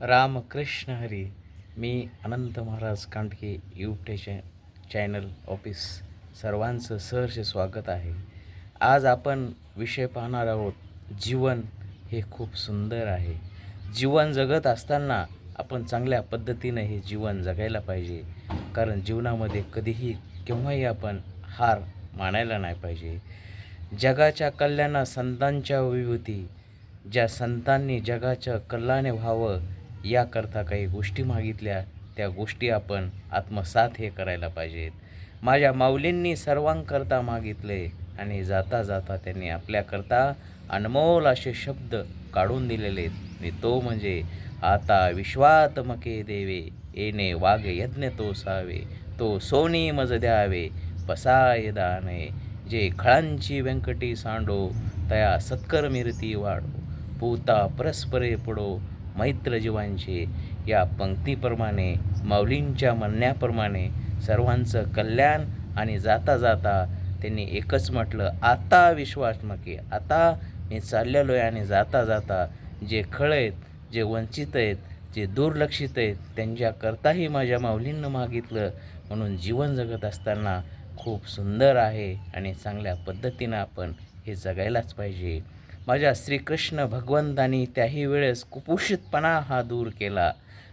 रामकृष्ण हरी मी अनंत महाराज कांडके यूट्यूब चॅ channel office सर्वांचं सहर्ष स्वागत आहे. आज आपण विषय पाहणार आहोत जीवन हे खूप सुंदर आहे. जीवन जगत असताना आपण चांगल्या पद्धतीनं हे जीवन जगायला पाहिजे कारण जीवनामध्ये कधीही केव्हाही आपण हार मानायला नाही पाहिजे. जगाच्या कल्याणा संतांच्या विभूती ज्या संतांनी जगाच्या कल्याणे व्हावं याकरता काही गोष्टी मागितल्या त्या गोष्टी आपण आत्मसात हे करायला पाहिजेत. माझ्या माऊलींनी सर्वांकरता मागितले आणि जाता जाता त्यांनी आपल्याकरता अनमोल असे शब्द काढून दिलेले आणि तो म्हणजे आता विश्वात्मके देवे येणे वाघ यज्ञ तो सावे तो सोनी मज द्यावे पसाय दाने जे खळांची व्यंकटी सांडो तया सत्कर्मिरती वाढो पूता परस्परे पडो मैत्र जीवांचे या पंक्तीप्रमाणे माऊलींच्या म्हणण्याप्रमाणे सर्वांचं कल्याण आणि जाता जाता त्यांनी एकच म्हटलं आता विश्वात्मके आता मी चाललेलो आहे आणि जाता जाता जे खळ आहेत जे वंचित आहेत जे दुर्लक्षित आहेत त्यांच्याकरताही माझ्या माऊलींनं मागितलं. म्हणून जीवन जगत असताना खूप सुंदर आहे आणि चांगल्या पद्धतीनं आपण हे जगायलाच पाहिजे. माझ्या श्रीकृष्ण भगवंतानी त्याही वेळेस कुपोषितपणा हा दूर केला.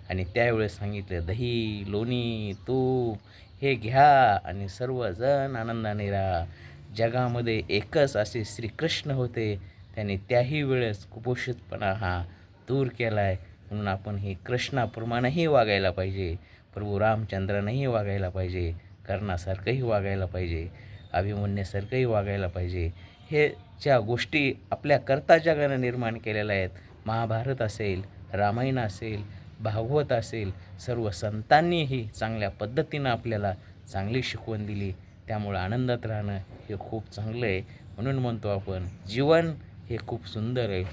आणि त्यावेळेस सांगितलं दही लोणी तूप हे घ्या आणि सर्वजण आनंदाने राहा. जगामध्ये एकच असे श्रीकृष्ण होते. त्यांनी त्याही वेळेस कुपोषितपणा हा दूर केला आहे म्हणून आपण हे कृष्णाप्रमाणेही वागायला पाहिजे. प्रभू रामचंद्रानंही वागायला पाहिजे. कर्णासारखंही वागायला पाहिजे. अभिमन्यूसारखंही वागायला पाहिजे. हे ज्या गोष्टी आपल्याकरता जगानं निर्माण केलेल्या आहेत. महाभारत असेल रामायण असेल भागवत असेल सर्व संतांनीही चांगल्या पद्धतीनं आपल्याला चांगली शिकवण दिली. त्यामुळं आनंदात राहणं हे खूप चांगलं आहे. म्हणून म्हणतो आपण जीवन हे खूप सुंदर आहे.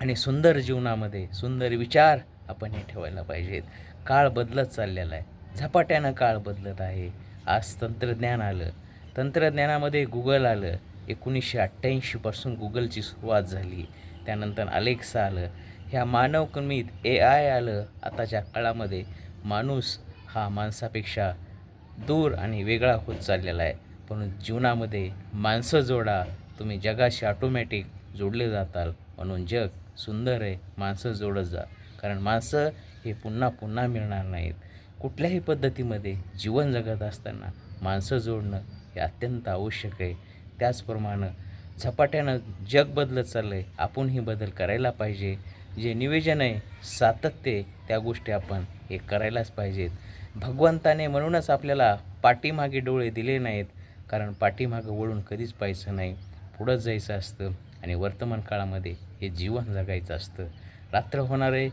आणि सुंदर जीवनामध्ये सुंदर विचार आपण हे ठेवायला पाहिजेत. काळ बदलत चाललेला आहे. झपाट्यानं काळ बदलत आहे. आज तंत्रज्ञान आलं. तंत्रज्ञानामध्ये गुगल आलं. एकोणीसशे अठ्ठ्याऐंशीपासून गुगलची सुरुवात झाली. त्यानंतर अलेक्सा आलं. ह्या मानवकर्मीत ए आय आलं. आताच्या काळामध्ये माणूस हा माणसापेक्षा दूर आणि वेगळा होत चाललेला आहे. पण जीवनामध्ये माणसं जोडा. तुम्ही जगाशी ऑटोमॅटिक जोडले जाताल. म्हणून जग सुंदर आहे. माणसं जोडत जा. कारण माणसं हे पुन्हा पुन्हा मिळणार नाहीत. कुठल्याही पद्धतीमध्ये जीवन जगत असताना माणसं जोडणं हे अत्यंत आवश्यक आहे. त्याचप्रमाणे झपाट्यानं जग बदलत चाललं आहे आपणही बदल करायला पाहिजे. जे नियोजन आहे सातत्य त्या गोष्टी आपण हे करायलाच पाहिजेत. भगवंताने म्हणूनच आपल्याला पाठीमागे डोळे दिले नाहीत. कारण पाठीमागं वळून कधीच पाहायचं नाही. पुढंच जायचं असतं आणि वर्तमान काळामध्ये हे जीवन जगायचं असतं. रात्र होणारे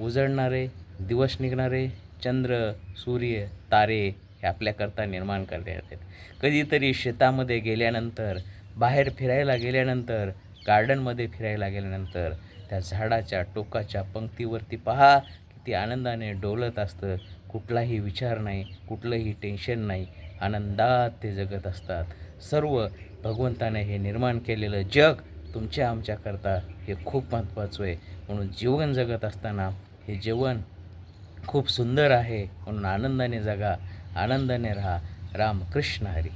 उजळणारे दिवस निघणारे चंद्र सूर्य तारे हे आपल्याकरता निर्माण करण्यात येतात कधीतरी शेतामध्ये गेल्यानंतर बाहेर फिरायला गेल्यानंतर गार्डनमध्ये फिरायला गेल्यानंतर त्या झाडाच्या टोकाच्या पंक्तीवरती पहा किती आनंदाने डोलत असतं. कुठलाही विचार नाही कुठलंही टेन्शन नाही. आनंदात ते जगत असतात. सर्व भगवंताने हे निर्माण केलेलं जग तुमच्या आमच्याकरता हे खूप महत्त्वाचं आहे. म्हणून जीवन जगत असताना हे जीवन खूप सुंदर आहे. म्हणून आनंदाने जगा. आनंदाने राहा रामकृष्ण हरी।